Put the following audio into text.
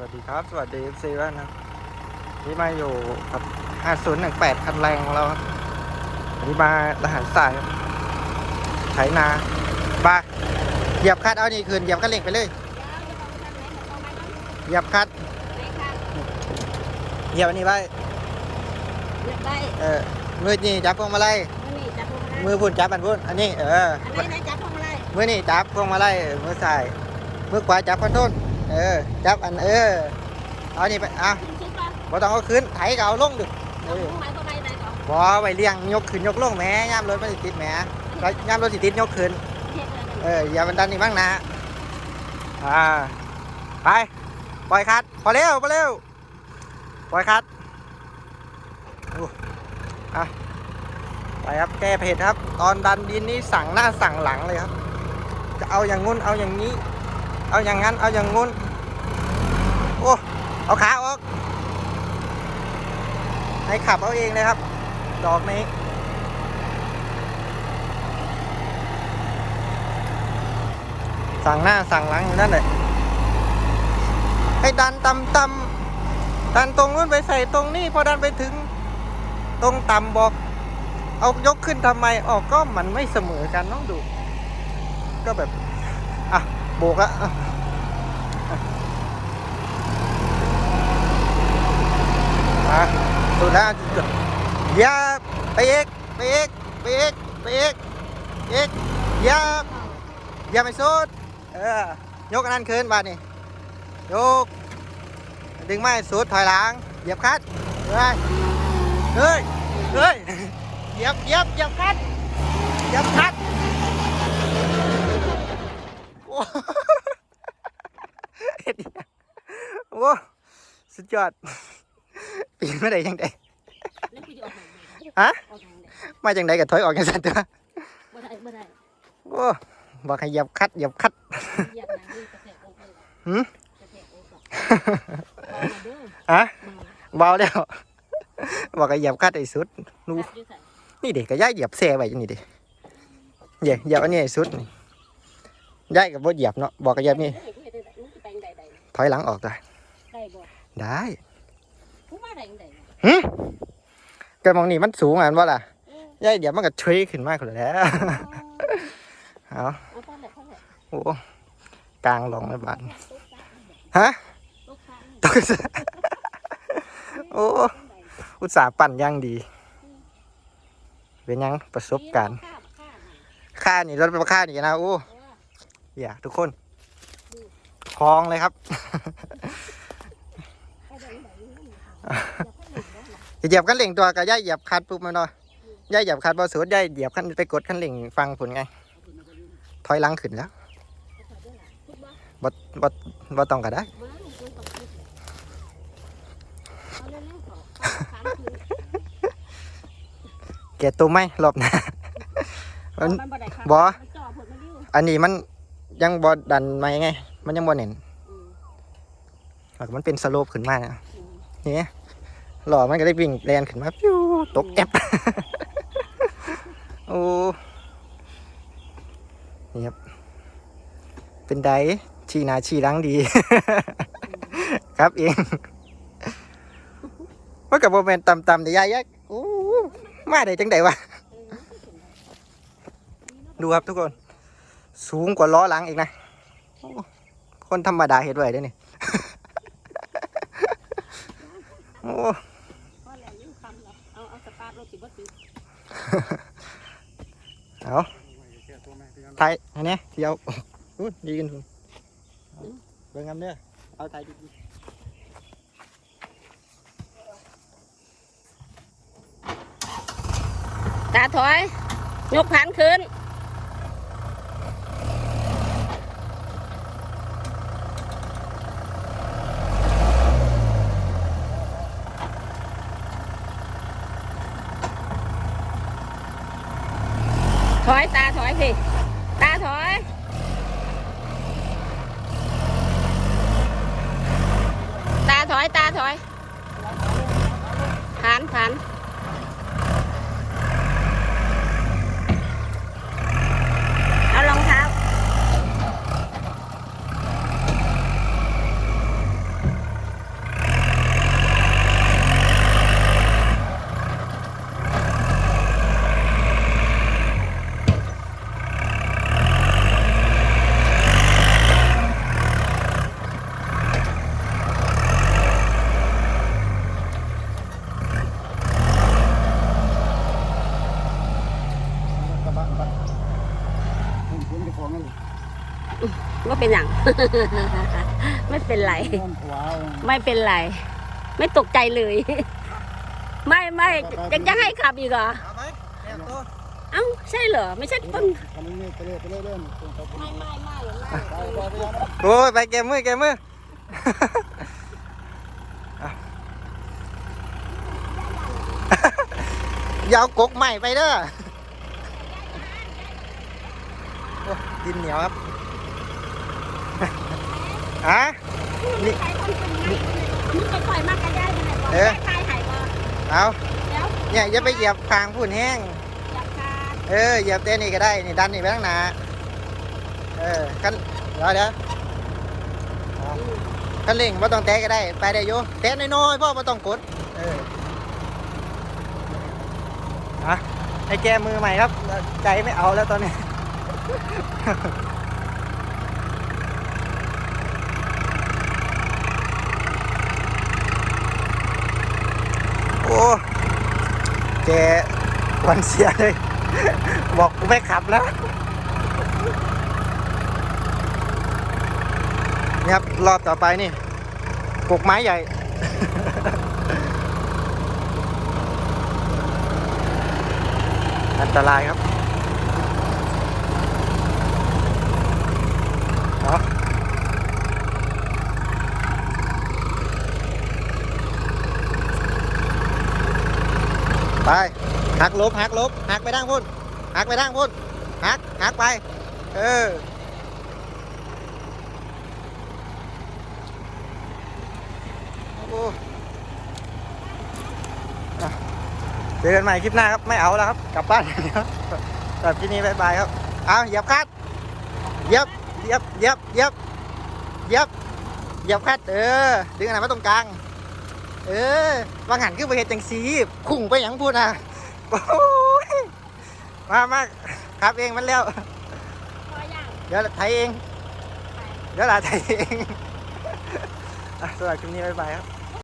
วัสดีครับ สวัสดี FC บ้านนะนี่มาอยู่กับ 5018 คันแรงของเราครับวันนี้มาทหารสายครับไถนาบาเหยียบคัดเอานี่คืนเหยียบคันเร่งไปเลยเหยียบคัดเหยียบอันนี้ไว้เออมือนี่จับพวงมาลัยมือพุ่นจับอันพุ่นอันนี้เออมือนี่จับพวงมาลัยมือซ้ายมือขวาจับคอนโทรล เออ จับอันเออ เอานี่ไปอะบ่ต้องเอาขึ้นไถก็เอาลงดิเออบ่ไปเลี้ยงยกขึ้นยกลงแหม่ย่ามรถมันสิติดแหม่แล้วย่ามรถสิติดยกขึ้น เออ อย่ามันดันนี่บ้างนะอ่า ไป ปล่อยคัดพอเร็วพอเร็ว ปล่อยคัดอู้อะไปครับแก้เผ็ดครับ ตอนดันดินนี่สั่งหน้าสั่งหลังเลยครับ จะเอาอย่างงุ้นเอาอย่างนี้ เอาอย่างนั้น เอาอย่างงุ้น โอ้ เอาขาออก ให้ขับเอาเองเลยครับ ดอกนี้ สั่งหน้าสั่งหลังอยู่นั่นเลยให้ดันต่ำต่ำดันตรงนู้นไปใส่ตรงนี้พอดันไปถึง ตรงต่ำบอก เอายกขึ้นทำไมออกก็มันไม่เสมอกันน้องดู ก็แบบ อะ โบกอะอะอะสุดแล้วจุดอย่าไปเอกไปเอกไปเอกไปเอกเอกอย่าอย่าไปสุดเออยกอันนั้นขึ้นบาดนี่ยก ดึงไม้สุดถอยหลังเหยียบคัดเฮ้ยเฮ้ยเฮ้ยเหยียบเหยียบเหยียบคัดเหยียบคัด เฮ็ดอีหยังโอ้สุดยอด ปีนมาได้ยังไงฮะมาจังไดกับถอยออกจังซั่นตัวโอ้บอกให้เหยียบคัดเหยียบคัดหืมฮะเบาแล้วบอกให้เหยียบคัดไอ้สุดนูนี่เด็กก็ย่ายเหยียบแซ่ไว้จังนี่เด็กเหยียบเหยียบอันนี้ไอ้สุดนี่ ย่ายกับบ่เหยียบเนาะบอกให้เหยียบนี่ถอยหลังออกได้ได้หึแต่มองนี่มันสูงอะว่าล่ะยายเหยียบมันก็เฉยขึ้นมากเลยแล้วเอาโอ้กลางลงไม่บาดฮะตกสโอ้อุตส่าห์ปั่นย่างดี เป็นยังประสบการณ์ค่านี่รถเป็นค่านี่นะโอ้ อย่าทุกคนคลองเลยครับเหยียบคันเร่งตัวกับย่าเหยียบคันปุ๊บมาหน่อยย่าเหยียบคันบอสุดย่าเหยียบคันไปกดคันเร่งฟังผลไง ถอยหลังขึ้นแล้วบ่บ่บ่ต้องก็ได้แกะตัวไหมรอบหน้าบ่อันนี้มัน ยังบอดันมาไง มันยังบอเน่นหลักมันเป็นสโลปขึ้นมานะนี่หล่อมันก็ได้วิ่งแลนขึ้นมาปิ้วตกแอปโอ้นี่ครับ เป็นไดชีหนาชีหลังดี ครับเองมันกับโมเมนต์ต่ำๆแต่ยายยักโอ้มาได้จังไดวะ ดูครับทุกคน สูงกว่าล้อหลังอีกนะโอ้คนธรรมดาเห็นไหวได้อนี่โอ้เอาไทยอันเนี้ยเดี๋ยวอู้ดีกันทุนเบิ่งกันเด้อเอาไทยดีตาถอย ยกพันขึ้น ถอยตาถอยสิตาถอย ตาถอย ตาถอยผ่านผ่านเอารองเท้า เป็นอย่าง ไม่เป็นไรไม่เป็นไร ไม่ตกใจเลย ไม่ไม่จะจะให้ขับอีกเหรอเอาไหมแอบตัวเอ้าใช่เหรอ ไม่ใช่ต้นคันนี้ไปเรื่อยไปเรื่อยเรื่อยไม่ไม่ไม่ไปไปไปยังโอ้ยไปเกมมือเกมมือเอาอย่าเอากกใหม่ไปเด้อโอ้ ดินเหนียวครับอะนี่ใครคนเป็นไงนี่ไปปล่อยมากกันได้ยังไงบอกเออใครหายบ่เอาแล้วเนี่ยอย่าไปเหยียบคางพุ่นแห้งอยากการเออเหยียบเต้นนี่ก็ได้นี่ดันนี่ไปข้างหน้าเออคันเดี๋ยวเดี๋ยวเอาคันเร่งไม่ต้องแตะก็ได้ ไปได้อยู่แตะน้อยๆพ่อไม่ต้องกดเอออะให้แก้มือใหม่ครับ ใจไม่เอาแล้วตอนนี้ โอ้แกวันเสียเลย บอกกูไม่ขับแล้วนะครับรอบต่อไปนี่กกไม้ใหญ่ อันตรายครับ ไปหักลบหักลบหักไปด้านพุ่นหักไปด้านพุ่นหักหักไป เออเจอกันใหม่คลิปหน้าครับ ไม่เอาแล้วครับ กลับบ้านอย่างเดียวแบบที่นี้บายบายครับ เอาเหยียบคัดเหยียบเหยียบเหยียบเหยียบเหยียบเหยียบคัดเออ ดึงอะไรมาตรงกลาง เออวางหันขึ้นไปเห็ดจังสีคุ้งไปอย่างพูดนะโอ้ยมามาครับเองมันแล้ว พอยังเดี๋ยวไทยเอง เดี๋ยวลาไทยเองอะสำหรับคลิปนี้บายบายครับ